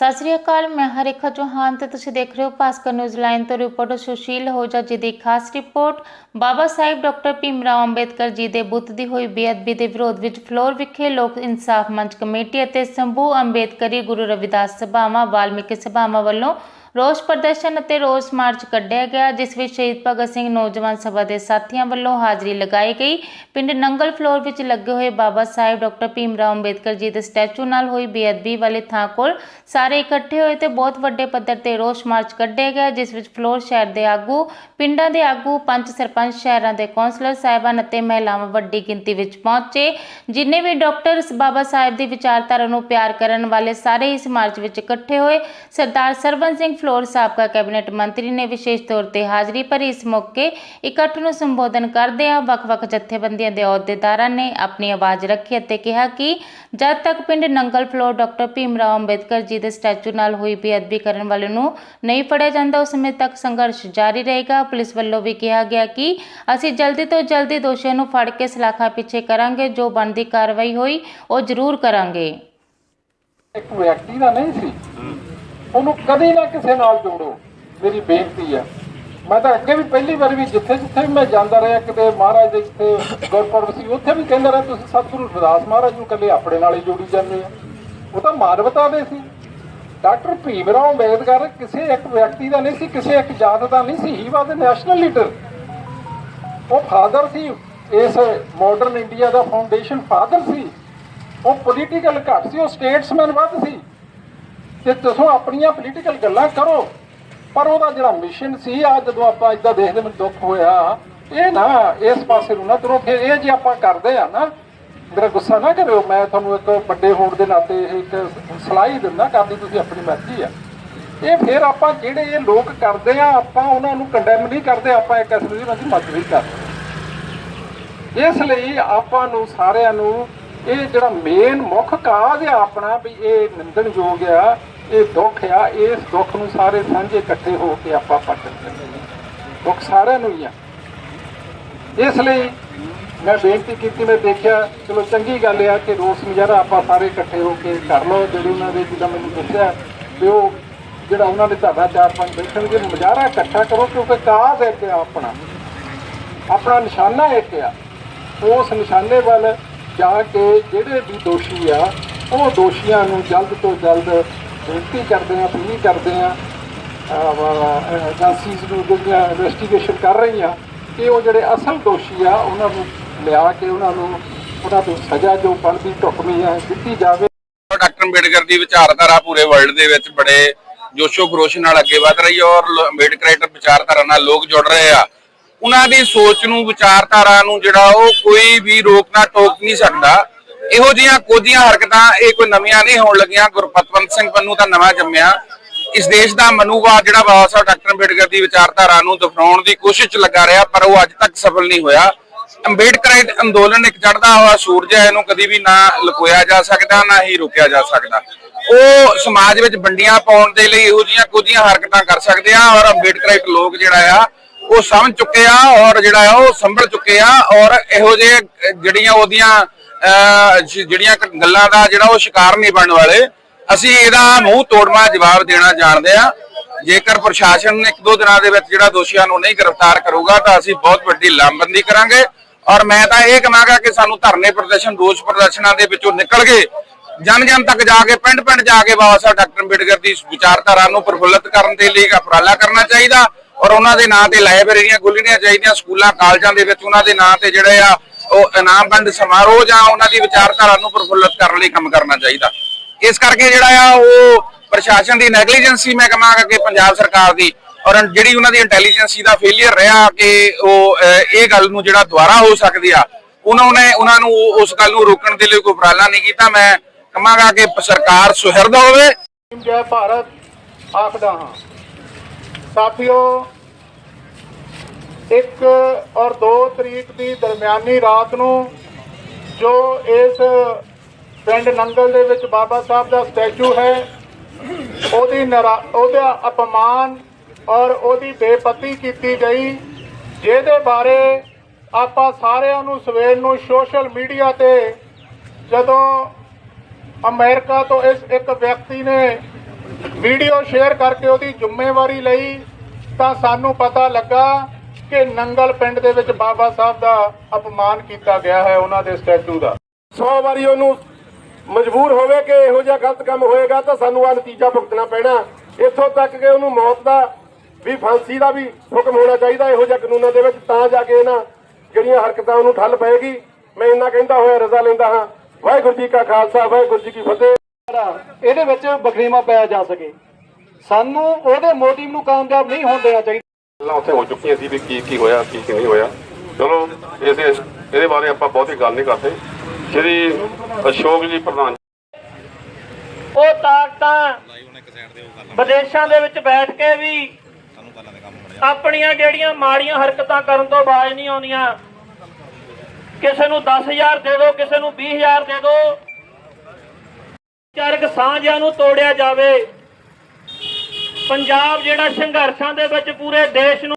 ਸਤਿ ਸ੍ਰੀ ਅਕਾਲ, ਮੈਂ ਹਰੇਖਾ ਚੌਹਾਨ ਤੇ ਤੁਸੀਂ ਦੇਖ ਰਹੇ ਹੋ ਭਾਸਕਰ ਨਿਊਜ਼ ਲਾਈਨ ਤੋਂ ਰਿਪੋਰਟਰ ਸੁਸ਼ੀਲ ਹੋਜਾ ਜੀ ਦੀ ਖਾਸ ਰਿਪੋਰਟ। ਬਾਬਾ ਸਾਹਿਬ ਡਾਕਟਰ ਭੀਮ ਰਾਓ ਅੰਬੇਦਕਰ ਜੀ ਦੇ ਬੁੱਤ ਦੀ ਹੋਈ ਬੇਅਦਬੀ ਦੇ ਵਿਰੋਧ ਵਿੱਚ ਫਲੋਰ ਵਿਖੇ ਲੋਕ ਇਨਸਾਫ ਮੰਚ ਕਮੇਟੀ ਅਤੇ ਸੰਭੂ ਅੰਬੇਦਕਰੀ ਗੁਰੂ ਰਵਿਦਾਸ ਸਭਾਵਾਂ, ਵਾਲਮੀਕੀ ਸਭਾਵਾਂ ਵੱਲੋਂ ਰੋਸ ਪ੍ਰਦਰਸ਼ਨ ਅਤੇ ਰੋਸ ਮਾਰਚ ਕੱਢਿਆ ਗਿਆ, ਜਿਸ ਵਿੱਚ ਸ਼ਹੀਦ ਭਗਤ ਸਿੰਘ ਨੌਜਵਾਨ ਸਭਾ ਦੇ ਸਾਥੀਆਂ ਵੱਲੋਂ ਹਾਜ਼ਰੀ ਲਗਾਈ ਗਈ। ਪਿੰਡ ਨੰਗਲ ਫਲੋਰ ਵਿੱਚ ਲੱਗੇ ਹੋਏ ਬਾਬਾ ਸਾਹਿਬ ਡਾਕਟਰ ਭੀਮ ਰਾਓ ਅੰਬੇਦਕਰ ਜੀ ਦੇ ਸਟੈਚੂ ਨਾਲ ਹੋਈ ਬੇਅਦਬੀ ਵਾਲੇ ਥਾਂ ਕੋਲ ਸਾਰੇ ਇਕੱਠੇ ਹੋਏ ਤੇ ਬਹੁਤ ਵੱਡੇ ਪੱਧਰ ਤੇ ਰੋਸ ਮਾਰਚ ਕੱਢਿਆ ਗਿਆ, ਜਿਸ ਵਿੱਚ ਫਲੋਰ ਸ਼ਹਿਰ ਦੇ ਆਗੂ, ਪਿੰਡਾਂ ਦੇ ਆਗੂ ਪੰਜ ਸਰਪੰਚ, ਸ਼ਹਿਰਾਂ ਦੇ ਕੌਂਸਲਰ ਸਾਹਿਬਾਨ ਅਤੇ ਮਹਿਲਾਵਾਂ ਵੱਡੀ ਗਿਣਤੀ ਵਿੱਚ ਪਹੁੰਚੇ, ਜਿਨੇ ਵੀ ਡਾਕਟਰ ਬਾਬਾ ਸਾਹਿਬ ਦੀ ਵਿਚਾਰਧਾਰਾ ਨੂੰ ਪਿਆਰ ਕਰਨ ਵਾਲੇ ਸਾਰੇ ਇਸ ਮਾਰਚ ਵਿੱਚ ਇਕੱਠੇ ਹੋਏ, ਸਰਦਾਰ ਸਰਵਨ ਸਿੰਘ ਫਲੋਰ ਸਾਬਕਾ ਕੈਬਨਿਟ ਮੰਤਰੀ ਨੇ ਵਿਸ਼ੇਸ਼ ਤੌਰ ਤੇ ਹਾਜ਼ਰੀ ਭਰੀ ਇਸ ਮੌਕੇ ਇਕੱਠ ਨੂੰ ਸੰਬੋਧਨ ਕਰਦਿਆਂ ਵੱਖ-ਵੱਖ ਜਥੇਬੰਦੀਆਂ ਦੇ ਅਹੁਦੇਦਾਰਾਂ ਨੇ ਆਪਣੀ ਆਵਾਜ਼ ਰੱਖੀ ਅਤੇ ਕਿਹਾ ਕਿ ਜਦ ਤੱਕ ਪਿੰਡ ਨੰਗਲ ਫਲੋਰ ਡਾਕਟਰ ਭੀਮਰਾਓ ਅੰਬੇਦਕਰ ਜੀ ਦੇ ਸਟੈਚੂ ਨਾਲ ਹੋਈ ਬੇਅਦਬੀ ਕਰਨ ਵਾਲੇ ਨੂੰ ਨਹੀਂ ਫੜਿਆ ਜਾਂਦਾ, ਉਸ ਸਮੇਂ ਤੱਕ ਸੰਘਰਸ਼ ਜਾਰੀ ਰਹੇਗਾ। ਪੁਲਿਸ ਵੱਲੋਂ ਵੀ ਕਿਹਾ ਗਿਆ ਕਿ ਅਸੀਂ ਜਲਦੀ ਤੋਂ ਜਲਦੀ ਦੋਸ਼ੀਆਂ ਨੂੰ ਫੜ ਕੇ ਸਲਾਖਾਂ ਪਿੱਛੇ ਕਰਾਂਗੇ, ਜੋ ਬਣਦੀ ਕਾਰਵਾਈ ਹੋਈ ਉਹ ਜ਼ਰੂਰ ਕਰਾਂਗੇ। ਇੱਕ ਵਿਅਕਤੀ ਦਾ ਨਹੀਂ ਸੀ? ਉਹਨੂੰ ਕਦੇ ਨਾ ਕਿਸੇ ਨਾਲ ਜੋੜੋ। ਮੇਰੀ ਬੇਨਤੀ ਹੈ। ਮੈਂ ਤਾਂ ਅੱਗੇ ਵੀ ਪਹਿਲੀ ਵਾਰ ਵੀ ਜਿੱਥੇ ਜਿੱਥੇ ਵੀ ਮੈਂ ਜਾਂਦਾ ਰਿਹਾ, ਕਿਤੇ ਮਹਾਰਾਜ ਦੇ ਜਿੱਥੇ ਗੁਰਪੁਰਬ ਸੀ, ਉੱਥੇ ਵੀ ਕਹਿੰਦਾ ਰਿਹਾ, ਤੁਸੀਂ ਸਤਿਗੁਰੂ ਰਵਿਦਾਸ ਮਹਾਰਾਜ ਨੂੰ ਇਕੱਲੇ ਆਪਣੇ ਨਾਲ ਹੀ ਜੋੜੀ ਜਾਂਦੇ ਆ ਉਹ ਤਾਂ ਮਾਨਵਤਾ ਦੇ ਸੀ। ਡਾਕਟਰ ਭੀਮ ਰਾਓ ਅੰਬੇਦਕਰ ਕਿਸੇ ਇੱਕ ਵਿਅਕਤੀ ਦਾ ਨਹੀਂ ਸੀ, ਕਿਸੇ ਇੱਕ ਜਾਤ ਦਾ ਨਹੀਂ ਸੀ। ਹੀ ਵਾਸ ਨੈਸ਼ਨਲ ਲੀਡਰ ਉਹ ਫਾਦਰ ਸੀ। ਇਸ ਮਾਡਰਨ ਇੰਡੀਆ ਦਾ ਫਾਊਂਡੇਸ਼ਨ ਫਾਦਰ ਸੀ। ਉਹ ਪੋਲੀਟੀਕਲ ਘੱਟ ਸੀ। ਉਹ ਸਟੇਟਸਮੈਨ ਵੱਧ ਸੀ। ਤੇ ਤੁਸੀਂ ਆਪਣੀਆਂ ਪੋਲੀਟੀਕਲ ਗੱਲਾਂ ਕਰੋ। ਪਰ ਉਹਦਾ ਜਿਹੜਾ ਮਿਸ਼ਨ ਸੀ ਆ ਜਦੋਂ ਆਪਾਂ ਇਦਾਂ ਦੇਖਦੇ ਮੈਨੂੰ ਦੁੱਖ ਹੋਇਆ, ਇਹ ਨਾ, ਇਸ ਪਾਸੇ ਨੂੰ ਨਾ ਤੁਰੋ। ਫਿਰ ਇਹ ਜੇ ਆਪਾਂ ਕਰਦੇ ਆ ਨਾ, ਮੇਰਾ ਗੁੱਸਾ ਨਾ ਕਰਿਓ, ਮੈਂ ਤੁਹਾਨੂੰ ਇੱਕ ਵੱਡੇ ਹੋਣ ਦੇ ਨਾਤੇ ਇੱਕ ਸਲਾਹ ਹੀ ਦਿੰਦਾ, ਕਰਦੀ ਤੁਸੀਂ ਆਪਣੀ ਮਰਜ਼ੀ ਆ। ਇਹ ਫਿਰ ਆਪਾਂ ਜਿਹੜੇ ਇਹ ਲੋਕ ਕਰਦੇ ਆ, ਆਪਾਂ ਉਹਨਾਂ ਨੂੰ ਕੰਡੈਮ ਨਹੀਂ ਕਰਦੇ, ਆਪਾਂ ਇੱਕ ਅਸਲ ਦੀ ਉਹਨਾਂ ਦੀ ਮਦਦ ਵੀ ਕਰਦੇ ਇਸ ਲਈ ਆਪਾਂ ਨੂੰ ਸਾਰਿਆਂ ਨੂੰ ਇਹ ਜਿਹੜਾ ਮੇਨ ਮੁੱਖ ਕਾਜ ਆ ਆਪਣਾ ਵੀ ਇਹ ਨਿੰਦਣਯੋਗ ਆ, ਇਹ ਦੁੱਖ ਆ, ਇਸ ਦੁੱਖ ਨੂੰ ਸਾਰੇ ਸਾਂਝੇ ਇਕੱਠੇ ਹੋ ਕੇ ਆਪਾਂ ਪੱਟਣ ਚੱਲੇ ਹਾਂ। ਦੁੱਖ ਸਾਰਿਆਂ ਨੂੰ ਹੀ ਆ। ਇਸ ਲਈ ਮੈਂ ਬੇਨਤੀ ਕੀਤੀ, ਮੈਂ ਦੇਖਿਆ, ਚਲੋ ਚੰਗੀ ਗੱਲ ਆ ਕਿ ਰੋਸ ਮੁਜ਼ਾਹਰਾ ਆਪਾਂ ਸਾਰੇ ਇਕੱਠੇ ਹੋ ਕੇ ਕਰ ਲਓ। ਜਿਹੜੇ ਉਹਨਾਂ ਦੇ ਜਿੱਦਾਂ ਮੈਨੂੰ ਦੱਸਿਆ ਵੀ ਉਹ ਜਿਹੜਾ ਉਹਨਾਂ ਦੇ ਤੁਹਾਡਾ ਚਾਰ ਪੰਜ ਬੈਠਣਗੇ ਮੁਜ਼ਾਹਰਾ ਇਕੱਠਾ ਕਰੋ ਕਿਉਂਕਿ ਕਾਜ਼ ਹੈ ਕਿ ਆਪਣਾ। ਆਪਣਾ ਨਿਸ਼ਾਨਾ ਇੱਕ ਆ। ਉਸ ਨਿਸ਼ਾਨੇ ਵੱਲ ਜਾ ਕੇ ਜਿਹੜੇ ਵੀ ਦੋਸ਼ੀ ਆ, ਉਹ ਦੋਸ਼ੀਆਂ ਨੂੰ ਜਲਦ ਤੋਂ ਜਲਦ ਬੇਨਤੀ ਕਰਦੇ ਆ ਅਪੀਲ ਕਰਦੇ ਆ। ਏਜੰਸੀਜ਼ ਨੂੰ ਜਿਹੜੀਆਂ ਇਨਵੈਸਟੀਗੇਸ਼ਨ ਕਰ ਰਹੀਆਂ ਕਿ ਉਹ ਜਿਹੜੇ ਅਸਲ ਦੋਸ਼ੀ ਆ, ਉਹਨਾਂ ਨੂੰ ਲਿਆ ਕੇ ਉਹਨਾਂ ਨੂੰ, ਉਹਨਾਂ ਤੋਂ ਸਜ਼ਾ ਜੋ ਬਣਦੀ ਢੁਕਵੀਂ ਹੈ ਦਿੱਤੀ ਜਾਵੇ। ਡਾਕਟਰ ਅੰਬੇਡਕਰ ਦੀ ਵਿਚਾਰਧਾਰਾ ਪੂਰੇ ਵਰਲਡ ਦੇ ਵਿੱਚ ਬੜੇ ਜੋਸ਼ੋ ਖਰੋਸ਼ ਨਾਲ ਅੱਗੇ ਵਧ ਰਹੀ ਹੈ ਔਰ ਲ- ਅੰਬੇਡਕਰ ਵਿਚਾਰਧਾਰਾ ਨਾਲ ਲੋਕ ਜੁੜ ਰਹੇ ਆ। ਉਹਨਾਂ ਦੀ ਸੋਚ ਨੂੰ, ਵਿਚਾਰਧਾਰਾ ਨੂੰ ਜਿਹੜਾ ਉਹ ਕੋਈ ਵੀ ਰੋਕ ਨਾ ਟੋਕ ਨਹੀਂ ਸਕਦਾ। ਇਹੋ ਜਿਹੀਆਂ ਕੋਝੀਆਂ ਹਰਕਤਾਂ ਇਹ ਕੋਈ ਨਵੀਆਂ ਨਹੀਂ ਹੋਣ ਲੱਗੀਆਂ। ਗੁਰਪਤਵੰਤ ਸਿੰਘ ਪੰਨੂ ਤਾਂ ਨਵਾਂ ਜੰਮਿਆ। ਇਸ ਦੇਸ਼ ਦਾ ਮਨੂਵਾਦ ਜਿਹੜਾ ਬਾਬਾ ਸਾਹਿਬ ਡਾਕਟਰ ਅੰਬੇਡਕਰ ਦੀ ਵਿਚਾਰਧਾਰਾ ਨੂੰ ਦਫਨਾਉਣ ਦੀ ਕੋਸ਼ਿਸ਼ ਲੱਗਾ ਰਿਹਾ, ਪਰ ਉਹ ਅੱਜ ਤੱਕ ਸਫਲ ਨਹੀਂ ਹੋਇਆ। ਅੰਬੇਡਕਰਾਈਟ ਅੰਦੋਲਨ ਇੱਕ ਚੜਦਾ ਹੋਇਆ ਸੂਰਜ ਹੈ। ਇਹਨੂੰ ਕਦੀ ਵੀ ਨਾ ਲੁਕੋਇਆ ਜਾ ਸਕਦਾ, ਨਾ ਹੀ ਰੋਕਿਆ ਜਾ ਸਕਦਾ। ਉਹ ਸਮਾਜ ਵਿੱਚ ਵੰਡੀਆਂ ਪਾਉਣ ਦੇ ਲਈ ਇਹੋ ਜਿਹੀਆਂ ਕੁਝੀਆਂ ਹਰਕਤਾਂ ਕਰ ਸਕਦੇ ਆ ਔਰ ਅੰਬੇਡਕਰਾਈਟ ਲੋਕ ਜਿਹੜਾ ਆ ਉਹ ਸਮਝ ਚੁੱਕੇ ਆ ਔਰ ਜਿਹੜਾ ਆ ਉਹ ਸੰਭਲ ਚੁੱਕੇ ਆ ਔਰ ਇਹੋ ਜਿਹੇ ਜਿਹੜੀਆਂ ਉਹਦੀਆਂ ਜਿਹੜੀਆਂ ਗੱਲਾਂ ਦਾ ਜਿਹੜਾ ਉਹ ਸ਼ਿਕਾਰ ਨਹੀਂ ਬਣਨ ਵਾਲੇ, ਅਸੀਂ ਇਹਦਾ ਮੂੰਹ ਤੋੜਵਾ ਜਵਾਬ ਦੇਣਾ ਜਾਣਦੇ ਆ। ਜੇਕਰ ਪ੍ਰਸ਼ਾਸਨ ਇੱਕ ਦੋ ਦਿਨਾਂ ਦੇ ਵਿੱਚ ਜਿਹੜਾ ਦੋਸ਼ੀਆਂ ਨੂੰ ਨਹੀਂ ਗ੍ਰਿਫਤਾਰ ਕਰੂਗਾ, ਤਾਂ ਅਸੀਂ ਬਹੁਤ ਵੱਡੀ ਲਾਮਬੰਦੀ ਕਰਾਂਗੇ। ਔਰ ਮੈਂ ਤਾਂ ਇਹ ਕਹਾਂਗਾ ਕਿ ਸਾਨੂੰ ਧਰਨੇ ਪ੍ਰਦਰਸ਼ਨ, ਰੋਸ ਪ੍ਰਦਰਸ਼ਨਾਂ ਦੇ ਵਿੱਚੋਂ ਨਿਕਲ ਕੇ ਜਨ ਜਨ ਤੱਕ ਜਾ ਕੇ ਪਿੰਡ ਪਿੰਡ ਜਾ ਕੇ ਬਾਬਾ ਸਾਹਿਬ ਡਾਕਟਰ ਅੰਬੇਡਕਰ ਦੀ ਵਿਚਾਰਧਾਰਾ ਨੂੰ ਪ੍ਰਫੁੱਲਤ ਕਰਨ ਦੇ ਲਈ ਉਪਰਾਲਾ ਕਰਨਾ ਚਾਹੀਦਾ। ਔਰ ਉਹਨਾਂ ਦੇ ਨਾਂ ਤੇ ਲਾਇਬ੍ਰੇਰੀਆਂ ਖੋਲ੍ਹਣੀਆਂ ਚਾਹੀਦੀਆਂ ਸਕੂਲਾਂ, ਕਾਲਜਾਂ ਦੇ ਵਿੱਚ ਉਹਨਾਂ ਦੇ ਨਾਂ ਤੇ ਜਿਹੜੇ ਆ, ਉਹ ਇਨਾਮਬੰਦ ਸਮਾਰੋਹ ਜਾਂ ਉਹਨਾਂ ਦੀ ਵਿਚਾਰਧਾਰਾ ਨੂੰ ਪ੍ਰਫੁੱਲਤ ਕਰਨ ਲਈ ਕੰਮ ਕਰਨਾ ਚਾਹੀਦਾ। ਇਸ ਕਰਕੇ ਜਿਹੜਾ ਆ, ਉਹ ਪ੍ਰਸ਼ਾਸਨ ਦੀ ਨੈਗਲੀਜੈਂਸੀ ਮੈਂ ਕਹਾਂਗਾ ਕਿ ਪੰਜਾਬ ਸਰਕਾਰ ਦੀ, ਔਰ ਜਿਹੜੀ ਉਹਨਾਂ ਦੀ ਇੰਟੈਲੀਜੈਂਸੀ ਦਾ ਫੇਲਿਅਰ ਰਿਹਾ ਕਿ ਉਹ ਇਹ ਗੱਲ ਨੂੰ ਜਿਹੜਾ ਦੁਬਾਰਾ ਹੋ ਸਕਦੀ ਆ, ਉਹਨਾਂ ਨੇ, ਉਹਨਾਂ ਨੂੰ ਉਸ ਗੱਲ ਨੂੰ ਰੋਕਣ ਦੇ ਲਈ ਕੋਈ ਉਪਰਾਲਾ ਨਹੀਂ ਕੀਤਾ। ਮੈਂ ਕਹਾਂਗਾ ਕਿ ਸਰਕਾਰ ਸੁਹਿਰਦ ਹੋਵੇ। ਜੈ ਭਾਰਤ ਆਖਦਾ ਹਾਂ ਸਾਥੀਓ, ਇੱਕ ਔਰ 2 ਤਰੀਕ ਦੀ ਦਰਮਿਆਨੀ ਰਾਤ ਨੂੰ ਜੋ ਇਸ ਪਿੰਡ ਨੰਗਲ ਦੇ ਵਿੱਚ ਬਾਬਾ ਸਾਹਿਬ ਦਾ ਸਟੈਚੂ ਹੈ, ਉਹਦੀ ਨਰਾ- ਉਹਦਾ ਅਪਮਾਨ ਔਰ ਉਹਦੀ ਬੇਪਤੀ ਕੀਤੀ ਗਈ, ਜਿਹਦੇ ਬਾਰੇ ਆਪਾਂ ਸਾਰਿਆਂ ਨੂੰ ਸਵੇਰ ਨੂੰ ਸੋਸ਼ਲ ਮੀਡੀਆ ਤੇ ਜਦੋਂ ਅਮਰੀਕਾ ਤੋਂ ਇਸ ਇੱਕ ਵਿਅਕਤੀ ਨੇ ਵੀਡੀਓ ਸ਼ੇਅਰ ਕਰਕੇ ਉਹਦੀ ਜ਼ਿੰਮੇਵਾਰੀ ਲਈ ਤਾਂ ਸਾਨੂੰ ਪਤਾ ਲੱਗਾ ਕਿ ਨੰਗਲ ਪਿੰਡ ਦੇ ਵਿੱਚ ਬਾਬਾ ਸਾਹਿਬ ਦਾ ਅਪਮਾਨ ਕੀਤਾ ਗਿਆ ਹੈ ਉਹਨਾਂ ਦੇ ਸਟੈਚੂ ਦਾ। 100 ਵਾਰੀ ਉਹਨੂੰ ਮਜਬੂਰ ਹੋਵੇ ਕਿ ਇਹੋ ਜਿਹਾ ਗਲਤ ਕੰਮ ਹੋਏਗਾ ਤਾਂ ਸਾਨੂੰ ਆ ਨਤੀਜਾ ਭੁਗਤਣਾ ਪੈਣਾ। ਇੱਥੋਂ ਤੱਕ ਕਿ ਉਹਨੂੰ ਮੌਤ ਦਾ ਵੀ, ਫਾਂਸੀ ਦਾ ਵੀ ਹੁਕਮ ਹੋਣਾ ਚਾਹੀਦਾ ਇਹੋ ਜਿਹਾ ਕਾਨੂੰਨਾਂ ਦੇ ਵਿੱਚ, ਤਾਂ ਜਾ ਕੇ ਇਹਨਾਂ ਜਿਹੜੀਆਂ ਹਰਕਤਾਂ ਉਹਨੂੰ ਠੱਲ ਪਏਗੀ। ਮੈਂ ਇੰਨਾ ਕਹਿੰਦਾ ਹੋਇਆ, ਰਜ਼ਾ ਲੈਂਦਾ ਹਾਂ। ਵਾਹਿਗੁਰੂ ਜੀ ਕਾ ਖਾਲਸਾ, ਵਾਹਿਗੁਰੂ ਜੀ ਕੀ ਫਤਿਹ। ਇਹਦੇ ਵਿੱਚ ਬਖਰੀਮਾ ਪਾਇਆ ਜਾ ਸਕੇ। ਸਾਨੂੰ ਉਹਦੇ ਮੋਟਿਵ ਨੂੰ ਕਾਮਯਾਬ ਨਹੀਂ ਹੋਣ ਦੇਣਾ ਚਾਹੀਦਾ। ਗੱਲਾਂ ਉੱਥੇ ਹੋ ਚੁੱਕੀਆਂ ਸੀ ਵੀ ਕੀ ਕੀ ਹੋਇਆ ਕੀ ਕੀ ਨਹੀਂ ਹੋਇਆ। ਚਲੋ ਇਸੇ ਇਹਦੇ ਬਾਰੇ ਆਪਾਂ ਬਹੁਤੀ ਗੱਲ ਨਹੀਂ ਕਰਦੇ। ਸ਼੍ਰੀ ਅਸ਼ੋਕ ਜੀ ਪ੍ਰਧਾਨ ਉਹ ਤਾਕਤਾਂ ਵਿਦੇਸ਼ਾਂ ਦੇ ਵਿੱਚ ਬੈਠ ਕੇ ਵੀ ਆਪਣੀਆਂ ਜਿਹੜੀਆਂ ਮਾੜੀਆਂ ਹਰਕਤਾਂ ਕਰਨ ਤੋਂ ਬਾਜ਼ ਨਹੀਂ ਆਉਂਦੀਆਂ। ਕਿਸੇ ਨੂੰ 10000 ਦੇ ਦਿਓ ਕਿਸੇ ਨੂੰ 20000 ਦੇ ਦਿਓ। ਚਾਰਕ ਸਾਂਝਿਆਂ ਨੂੰ ਤੋੜਿਆ ਜਾਵੇ। ਪੰਜਾਬ ਜਿਹੜਾ ਸੰਘਰਸ਼ਾਂ ਦੇ ਵਿੱਚ ਪੂਰੇ ਦੇਸ਼ ਨੂੰ